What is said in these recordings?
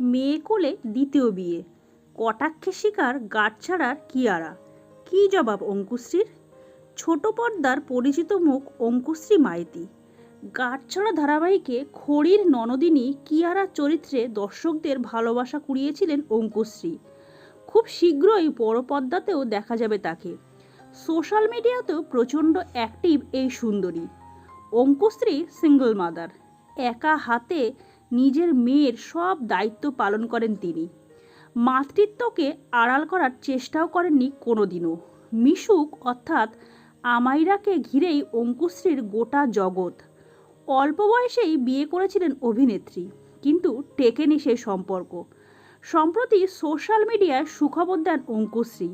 মেয়ে কোলে দ্বিতীয় বিয়ে। কটাক্ষের শিকার গাঁটছাড়ার কিয়ারা। কী জবাব অঙ্কুশ্রীর? ছোট পর্দার পরিচিত মুখ অঙ্কুশ্রী মাইতি। গাঁটছড়া ধারাবাহিকে খড়ির ননদিনী কিয়ারা চরিত্রে দর্শকদের ভালোবাসা কুড়িয়েছিলেন অঙ্কুশ্রী। খুব শীঘ্রই বড় পর্দাতেও দেখা যাবে তাকে। সোশ্যাল মিডিয়াতেও প্রচণ্ড অ্যাক্টিভ এই সুন্দরী। Ankushree single mother. একা হাতে নিজের মেয়ের সব দায়িত্ব পালন করেন তিনি। মাতৃত্বকে আড়াল করার চেষ্টাও করেননি কোনোদিনও। মিশুক অর্থাৎ আমাইরাকে ঘিরেই অঙ্কুশ্রীর গোটা জগৎ। অল্প বয়সেই বিয়ে করেছিলেন অভিনেত্রী, কিন্তু টেকেনি সেই সম্পর্ক। সম্প্রতি সোশ্যাল মিডিয়ায় সুখবর দেন অঙ্কুশ্রী।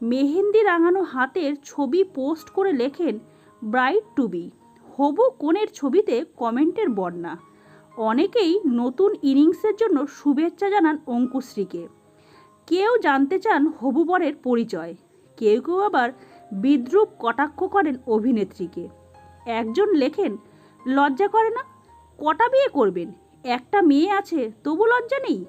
মেহেন্দি রাঙানো হাতের ছবি পোস্ট করে লেখেন, ব্রাইট টু বি হবু কোণের ছবিতে কমেন্টের বন্যা অনেকেই নতুন ইনিংসের জন্য শুভেচ্ছা জানান অঙ্কুশ্রীকে। কেউ জানতে চান হবু বরের পরিচয়। কেউ কেউ আবার বিদ্রুপ কটাক্ষ করেন অভিনেত্রীকে। একজন লেখেন, লজ্জা করে না, কটা বিয়ে করবেন? একটা মেয়ে আছে, তবু লজ্জা নেই?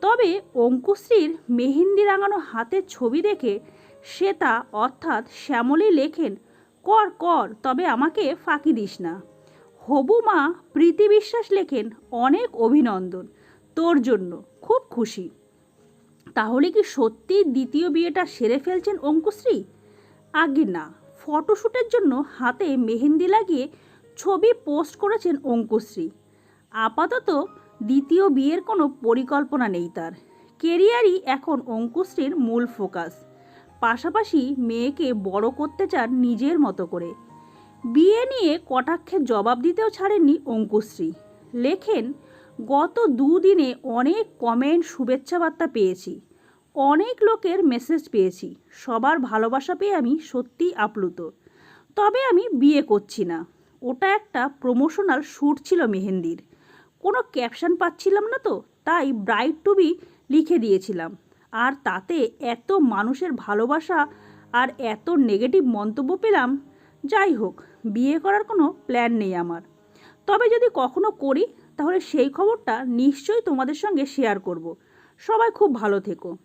তবে অঙ্কুশ্রীর মেহেন্দি রাঙানো হাতের ছবি দেখে শ্বেতা অর্থাৎ শ্যামলী লেখেন, কর কর, তবে আমাকে ফাঁকি দিস না। হবু মা প্রীতি বিশ্বাস লেখেন অনেক অভিনন্দন। তোর জন্য খুব খুশি। তাহলে কি সত্যি দ্বিতীয় বিয়েটা সেরে ফেলছেন অঙ্কুশ্রী? আগে না ফটোশ্যুটের জন্য হাতে মেহেন্দি লাগিয়ে ছবি পোস্ট করেছেন অঙ্কুশ্রী। আপাতত দ্বিতীয় বিয়ের কোনো পরিকল্পনা নেই তার। কেরিয়ারই এখন অঙ্কুশ্রীর মূল ফোকাস। পাশাপাশি মেয়েকে বড় করতে চান নিজের মতো করে। বিয়ে নিয়ে কটাক্ষের জবাব দিতেও ছাড়েননি অঙ্কুশ্রী। লেখেন, গত দুদিনে অনেক কমেন্ট, শুভেচ্ছা বার্তা পেয়েছি। অনেক লোকের মেসেজ পেয়েছি। সবার ভালোবাসা পেয়ে আমি সত্যিই আপ্লুত। তবে আমি বিয়ে করছি না। ওটা একটা প্রমোশনাল শ্যুট ছিল মেহেন্দির। কোনো ক্যাপশন পাচ্ছিলাম না তো, তাই ব্রাইট টু বি লিখে দিয়েছিলাম। আর তাতে এত মানুষের ভালোবাসা আর এত নেগেটিভ মন্তব্য পেলাম যাই হোক, বিয়ে করার কোনো প্ল্যান নেই আমার। তবে যদি কখনো করি, তাহলে সেই খবরটা নিশ্চয়ই তোমাদের সঙ্গে শেয়ার করব। সবাই খুব ভালো থেকো।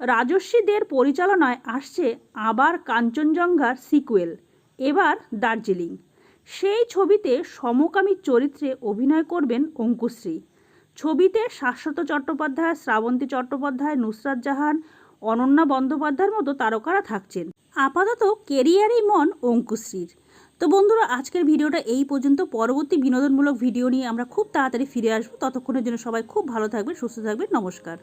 রাজস্বীদের পরিচালনায় আসছে আবার কাঞ্চনজঙ্ঘার সিকুয়েল এবার দার্জিলিং। সেই ছবিতে সমকামী চরিত্রে অভিনয় করবেন অঙ্কুশ্রী। ছবিতে শাশ্বত চট্টোপাধ্যায়, শ্রাবন্তী চট্টোপাধ্যায়, নুসরাত জাহান অনন্যা বন্দ্যোপাধ্যায়ের মতো তারকারা থাকছেন। আপাতত কেরিয়ারেই মন অঙ্কুশ্রীর তো বন্ধুরা, আজকের ভিডিওটা এই পর্যন্ত। পরবর্তী বিনোদনমূলক ভিডিও নিয়ে আমরা খুব তাড়াতাড়ি ফিরে আসব। ততক্ষণের জন্য সবাই খুব ভালো থাকবেন, সুস্থ থাকবেন। নমস্কার।